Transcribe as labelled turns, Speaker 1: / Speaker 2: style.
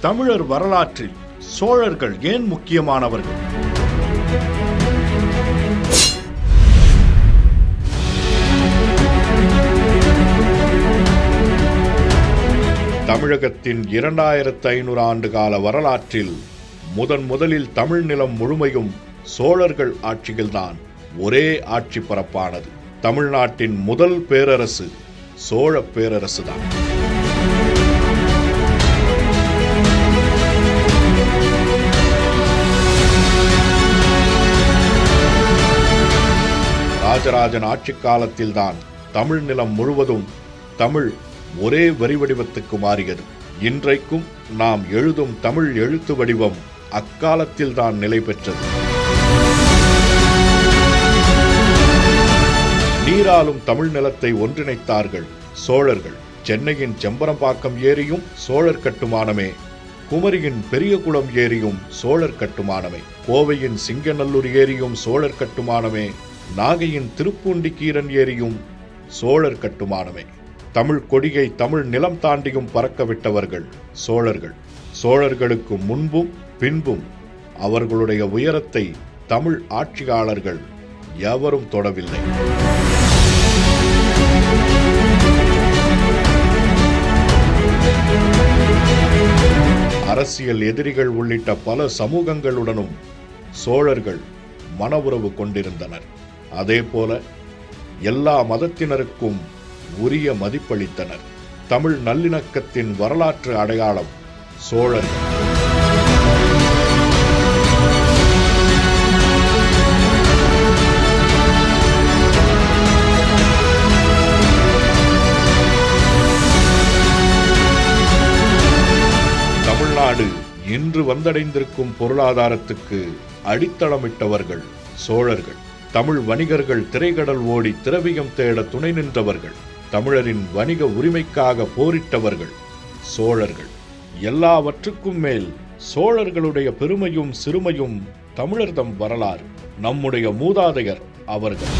Speaker 1: தமிழர் வரலாற்றில் சோழர்கள் ஏன் முக்கியமானவர்கள்? தமிழகத்தின் இரண்டாயிரத்து ஐநூறு ஆண்டு கால வரலாற்றில் முதன் முதலில் தமிழ் நிலம் முழுமையும் சோழர்கள் ஆட்சியில்தான் ஒரே ஆட்சி பரப்பானது தமிழ்நாட்டின் முதல் பேரரசு சோழ பேரரசுதான். ராஜராஜன் ஆட்சி காலத்தில்தான் தமிழ் நிலம் முழுவதும் தமிழ் ஒரே வரி வடிவத்துக்கு மாறியது. இன்றைக்கும் நாம் எழுதும் தமிழ் எழுத்து வடிவம் அக்காலத்தில்தான் நிலை பெற்றது. நீராலும் தமிழ் நிலத்தை ஒன்றிணைத்தார்கள் சோழர்கள். சென்னையின் செம்பரம்பாக்கம் ஏரியும் சோழர் கட்டுமானமே. குமரியின் பெரியகுளம் ஏரியும் சோழர் கட்டுமானமே. கோவையின் சிங்கநல்லூர் ஏரியும் சோழர் கட்டுமானமே. நாகையின் திருப்பூண்டி கீரன் ஏரியும் சோழர் கட்டுமானமே. தமிழ் கொடியை தமிழ் நிலம் தாண்டியும் பறக்கவிட்டவர்கள் சோழர்கள். சோழர்களுக்கு முன்பும் பின்பும் அவர்களுடைய உயரத்தை தமிழ் ஆட்சியாளர்கள் எவரும் தொடவில்லை. அரசியல் எதிரிகள் உள்ளிட்ட பல சமூகங்களுடனும் சோழர்கள் மன உறவு கொண்டிருந்தனர். அதே போல எல்லா மதத்தினருக்கும் உரிய மதிப்பளித்தனர். தமிழ் நல்லிணக்கத்தின் வரலாற்று அடையாளம் சோழன் தமிழ்நாடு இன்று வந்தடைந்திருக்கும் பொருளாதாரத்துக்கு அடித்தளமிட்டவர்கள் சோழர்கள். தமிழ் வணிகர்கள் திரைக்கடல் ஓடி திரவியம் தேட துணை நின்றவர்கள் தமிழரின் வணிக உரிமைக்காக போரிட்டவர்கள் சோழர்கள். எல்லாவற்றுக்கும் மேல் சோழர்களுடைய பெருமையும் சிறுமையும் தமிழர்தம் வரலாறு. நம்முடைய மூதாதையர் அவர்கள்.